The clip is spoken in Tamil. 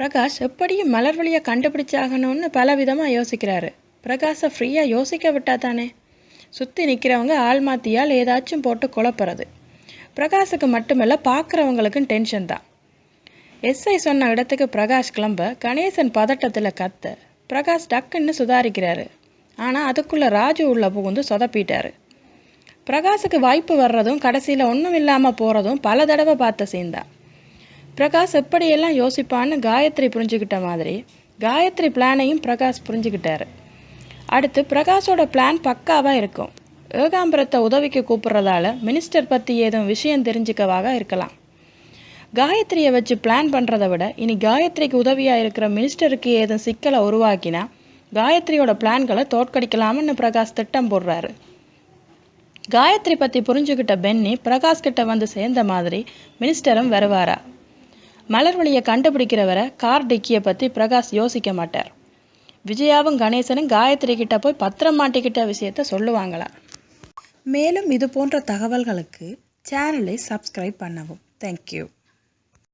பிரகாஷ் எப்படியும் மலர் வழியை கண்டுபிடிச்சாகணும்னு பல விதமாக யோசிக்கிறாரு. பிரகாஷை ஃப்ரீயாக யோசிக்க விட்டா தானே? சுற்றி நிற்கிறவங்க ஆள் மாத்தியால் ஏதாச்சும் போட்டு குழப்புறது. பிரகாஷுக்கு மட்டுமல்ல பார்க்குறவங்களுக்கும் டென்ஷன் தான். எஸ்ஐ சொன்ன இடத்துக்கு பிரகாஷ் கிளம்ப கணேசன் பதட்டத்தில் கத்த பிரகாஷ் டக்குன்னு சுதாரிக்கிறாரு. ஆனால் அதுக்குள்ளே ராஜு உள்ள புகுந்து சொதப்பிட்டாரு. பிரகாஷுக்கு வாய்ப்பு வர்றதும் கடைசியில் ஒன்றும் இல்லாமல் போகிறதும் பல தடவை பார்த்த சீன் தான். பிரகாஷ் எப்படியெல்லாம் யோசிப்பான்னு காயத்ரி புரிஞ்சுக்கிட்ட மாதிரி காயத்ரி பிளானையும் பிரகாஷ் புரிஞ்சுக்கிட்டாரு அடுத்து பிரகாஷோட பிளான் பக்காவாக இருக்கும். ஏகாம்பரத்தை உதவிக்கு கூப்பிட்றதால மினிஸ்டர் பற்றி ஏதும் விஷயம் தெரிஞ்சுக்கவாக இருக்கலாம். காயத்ரியை வச்சு பிளான் பண்ணுறதை விட இனி காயத்ரிக்கு உதவியாக இருக்கிற மினிஸ்டருக்கு ஏதும் சிக்கலை உருவாக்கினா காயத்ரியோட பிளான்களை தோற்கடிக்கலாம்னு பிரகாஷ் திட்டம் போடுறாரு. காயத்ரி பற்றி புரிஞ்சுக்கிட்ட பென்னி பிரகாஷ் கிட்ட வந்து சேர்ந்த மாதிரி மினிஸ்டரும் வருவாரா? மலர்வழியை கண்டுபிடிக்கிறவரை கார் டிக்கியை பற்றி பிரகாஷ் யோசிக்க மாட்டார். விஜயாவும் கணேசனும் காயத்ரி கிட்ட போய் பத்திரம் மாட்டிக்கிட்ட விஷயத்த சொல்லுவாங்களா மேலும் இது போன்ற தகவல்களுக்கு சேனலை சப்ஸ்கிரைப் பண்ணவும். தேங்க்யூ